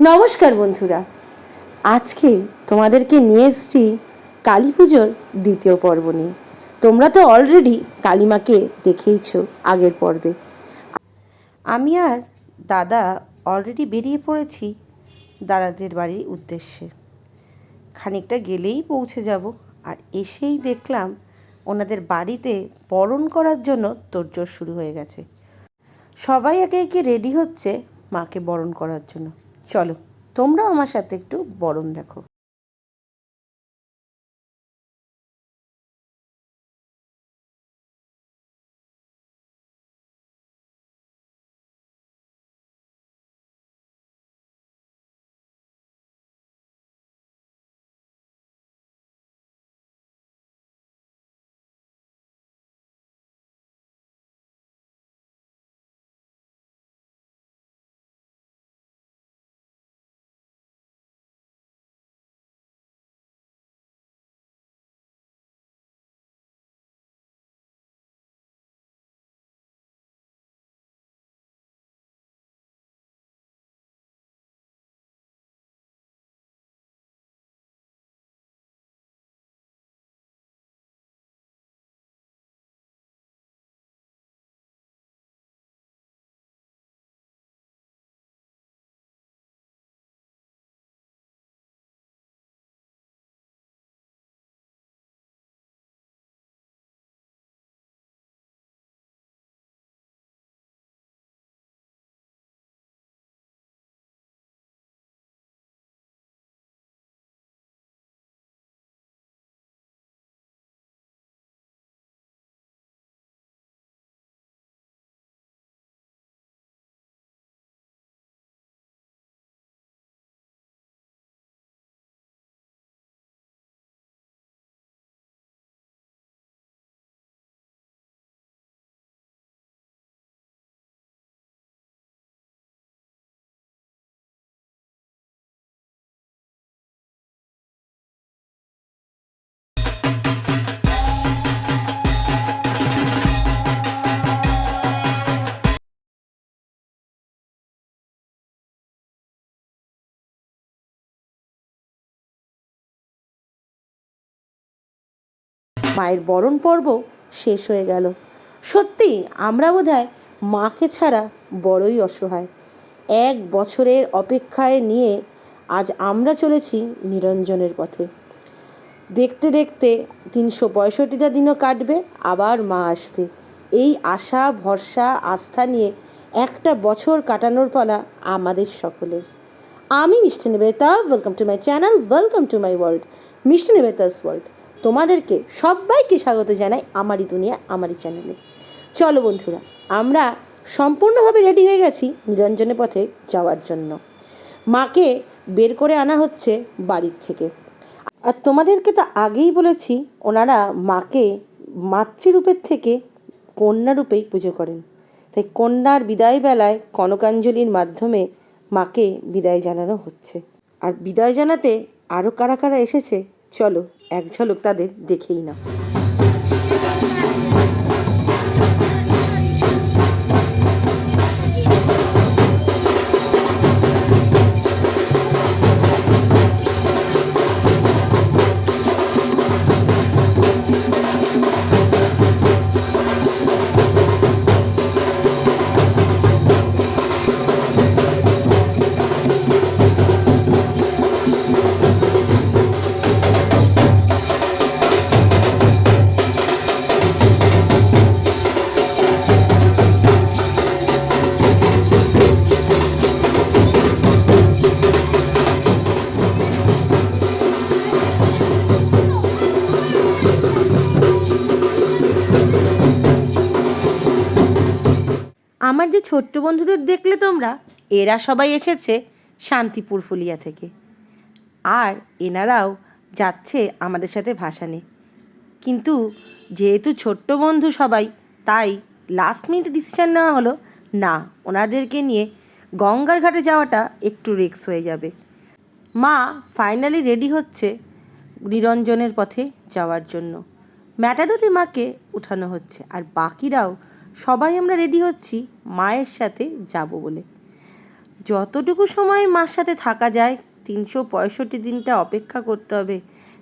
নমস্কার বন্ধুরা। আজকে তোমাদেরকে নিয়ে এসছি কালী পুজোর দ্বিতীয় পর্ব নিয়ে। তোমরা তো অলরেডি কালীমাকে দেখেইছ আগের পর্বে। আমি আর দাদা অলরেডি বেরিয়ে পড়েছি দাদাদের বাড়ির উদ্দেশ্যে। খানিকটা গেলেই পৌঁছে যাব আর এসেই দেখলাম ওনাদের বাড়িতে বরণ করার জন্য তোড়জোড় শুরু হয়ে গেছে। সবাই একে একে রেডি হচ্ছে মাকে বরণ করার জন্য। চলো তোমরাও আমার সাথে একটু বরণ দেখো। মায়ের বরণ পর্ব শেষ হয়ে গেল। সত্যি, আমরা বোধহয় মাকে ছাড়া বড়ই অসহায়। এক বছরের অপেক্ষায় নিয়ে আজ আমরা চলেছি নিরঞ্জনের পথে। দেখতে দেখতে তিনশো পঁয়ষট্টিটা দিনও কাটবে, আবার মা আসবে। এই আশা, ভরসা, আস্থা নিয়ে একটা বছর কাটানোর পালা আমাদের সকলের। আমি Mishti Nibeta welcome to my channel welcome to my world Mishti Nibeta's world তোমাদেরকে সবাইকে স্বাগত জানাই আমারই দুনিয়া, আমারই চ্যানেলে চলো বন্ধুরা, আমরা সম্পূর্ণভাবে রেডি হয়ে গেছি নিরঞ্জনের পথে যাওয়ার জন্য। মাকে বের করে আনা হচ্ছে বাড়ির থেকে। আর তোমাদেরকে তো আগেই বলেছি, ওনারা মাকে মাতৃরূপের থেকে কন্যা রূপেই পুজো করেন। তাই কন্যার বিদায় বেলায় কনকাঞ্জলির মাধ্যমে মাকে বিদায় জানানো হচ্ছে। আর বিদায় জানাতে আরও কারা কারা এসেছে চলো এক ঝলক তাদের দেখেই না আমার যে ছোট্ট বন্ধুদের দেখলে তোমরা, এরা সবাই এসেছে শান্তিপুর ফুলিয়া থেকে। আর এনারাও যাচ্ছে আমাদের সাথে ভাসানে কিন্তু যেহেতু ছোট্ট বন্ধু সবাই, তাই লাস্ট মিনিট ডিসিশন নেওয়া হলো, না, ওনাদেরকে নিয়ে গঙ্গার ঘাটে যাওয়াটা একটু রিস্ক হয়ে যাবে। মা ফাইনালি রেডি হচ্ছে নিরঞ্জনের পথে যাওয়ার জন্য। ম্যাটাডোতে মাকে উঠানো হচ্ছে, আর বাকিরাও সবাই আমরা রেডি হচ্ছি মায়ের সাথে যাব বলে। যতটুকু সময় মার সাথে থাকা যায়, তিনশো পঁয়ষট্টি দিনটা অপেক্ষা করতে হবে।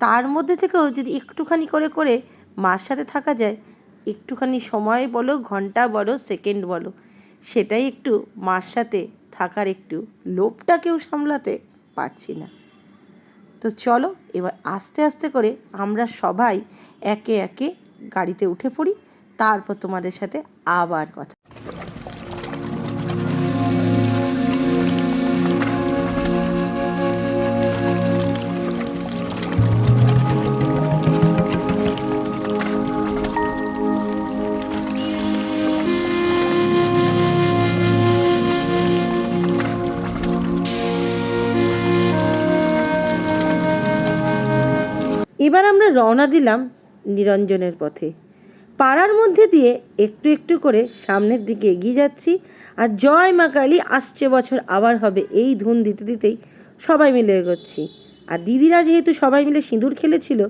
তার মধ্যে থেকেও যদি একটুখানি করে করে মার সাথে থাকা যায়, একটুখানি সময় বলো, ঘণ্টা বলো, সেকেন্ড বলো, সেটাই একটু মার সাথে থাকার একটু লোভটাকেও সামলাতে পারছি না। তো চলো, এবার আস্তে আস্তে করে আমরা সবাই একে একে গাড়িতে উঠে পড়ি। তারপর তোমাদের সাথে আবার কথা। এবার আমরা রওনা দিলাম নিরঞ্জনের পথে। পাড়ার মধ্যে দিয়ে একটু একটু করে সামনের দিকে এগিয়ে যাচ্ছি আর জয় মা কালী আসছে বছর আবার হবে এই ধুন দিতে দিতেই সবাই মিলে এগোচ্ছি। আর দিদিরা যেহেতু সবাই মিলে সিঁদুর খেলেছিল,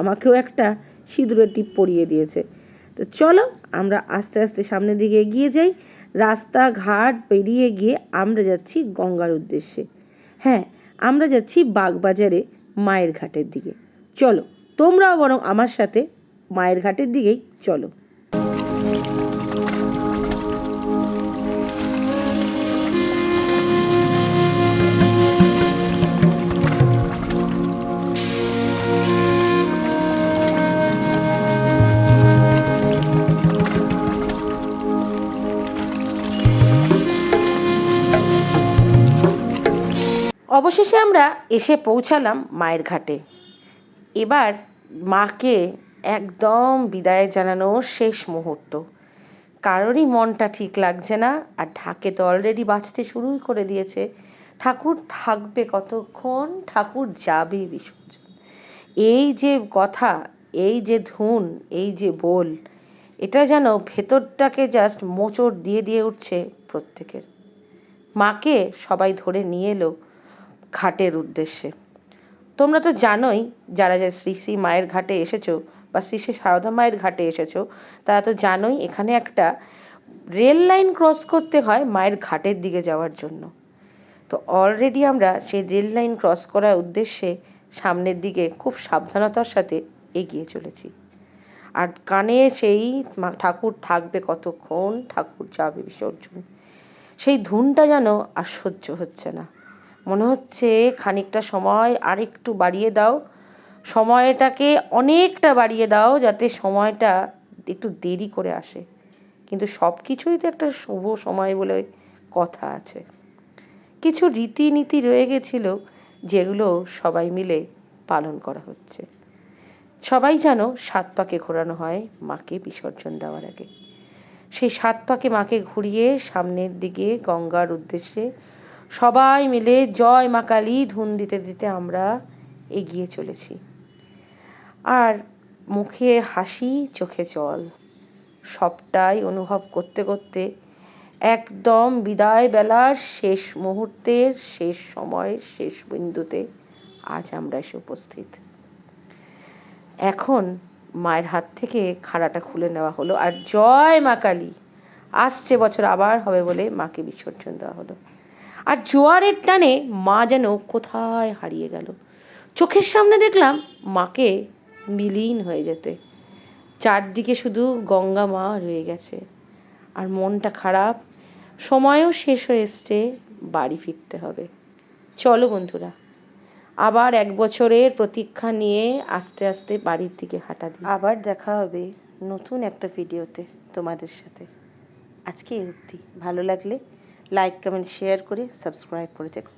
আমাকেও একটা সিঁদুরের টিপ পরিয়ে দিয়েছে। তো চলো আমরা আস্তে আস্তে সামনের দিকে এগিয়ে যাই, রাস্তাঘাট পেরিয়ে গিয়ে আমরা যাচ্ছি গঙ্গার উদ্দেশ্যে। হ্যাঁ আমরা যাচ্ছি বাগবাজারে মায়ের ঘাটের দিকে। চলো তোমরাও বরং আমার সাথে মায়ের ঘাটের দিকেই চলো। অবশেষে আমরা এসে পৌঁছালাম মায়ের ঘাটে। এবার মাকে একদম বিদায় জানানো শেষ মুহূর্ত। কারোরই মনটা ঠিক লাগছে না, আর ঢাকে তো অলরেডি বাঁচতে শুরুই করে দিয়েছে। ঠাকুর থাকবে কতক্ষণ? ঠাকুর যাবে বিসর্জন। এই যে কথা, এই যে ধুন, এই যে বোল, এটা যেন ভেতরটাকে জাস্ট মোচড় দিয়ে দিয়ে উঠছে প্রত্যেকের। মাকে সবাই ধরে নিয়ে এলো ঘাটের উদ্দেশ্যে। তোমরা তো জানোই, যারা যারা শ্রী শ্রী মায়ের ঘাটে এসেছ বা শ্রী শ্রী সারদা মায়ের ঘাটে এসেছ, তারা তো জানোই এখানে একটা রেল লাইন ক্রস করতে হয় মায়ের ঘাটের দিকে যাওয়ার জন্য। তো অলরেডি আমরা সেই রেল লাইন ক্রস করার উদ্দেশ্যে সামনের দিকে খুব সাবধানতার সাথে এগিয়ে চলেছি। আর কানে সেই ঠাকুর থাকবে কতক্ষণ, ঠাকুর যাবে বিসর্জন। সেই ধুনটা যেন আর সহ্য হচ্ছে না। মনে হচ্ছে খানিকটা সময় আর একটু বাড়িয়ে দাও সময়টাকে অনেকটা বাড়িয়ে দাও যাতে সময়টা একটু দেরি করে আসে। কিন্তু সব কিছুই তো একটা শুভ সময় বলে কথা আছে। কিছু রীতিনীতি রয়ে গেছিল যেগুলো সবাই মিলে পালন করা হচ্ছে। সবাই যেন সাত পাকে ঘোরানো হয় মাকে বিসর্জন দেওয়ার আগে। সেই সাত পাকে মাকে ঘুরিয়ে সামনের দিকে গঙ্গার উদ্দেশ্যে সবাই মিলে জয় মা কালী ধুন দিতে দিতে আমরা এগিয়ে চলেছি। আর মুখে হাসি, চোখে জল। সবটাই অনুভব করতে করতে একদম বিদায় বেলার শেষ মুহূর্তের, শেষ সময়ের শেষ বিন্দুতে আজ আমরা এসে উপস্থিত। এখন মায়ের হাত থেকে খাড়াটা খুলে নেওয়া হলো আর জয় মা কালী! আসছে বছর আবার হবে বলে মাকে বিসর্জন দেওয়া হলো। আর জোয়ারের টানে মা যেন কোথায় হারিয়ে গেল। চোখের সামনে দেখলাম মাকে বিলীন হয়ে যেতে। চারদিকে শুধু গঙ্গা মা রয়ে গেছে। আর মনটা খারাপ, সময়ও শেষ হয়ে এসছে, বাড়ি ফিরতে হবে। চলো বন্ধুরা, আবার এক বছরের প্রতীক্ষা নিয়ে আস্তে আস্তে বাড়ির দিকে হাঁটা দিই। আবার দেখা হবে নতুন একটা ভিডিওতে তোমাদের সাথে। আজকে এই অবধি। ভালো লাগলে লাইক কমেন্ট শেয়ার করে সাবস্ক্রাইব করে দেখো।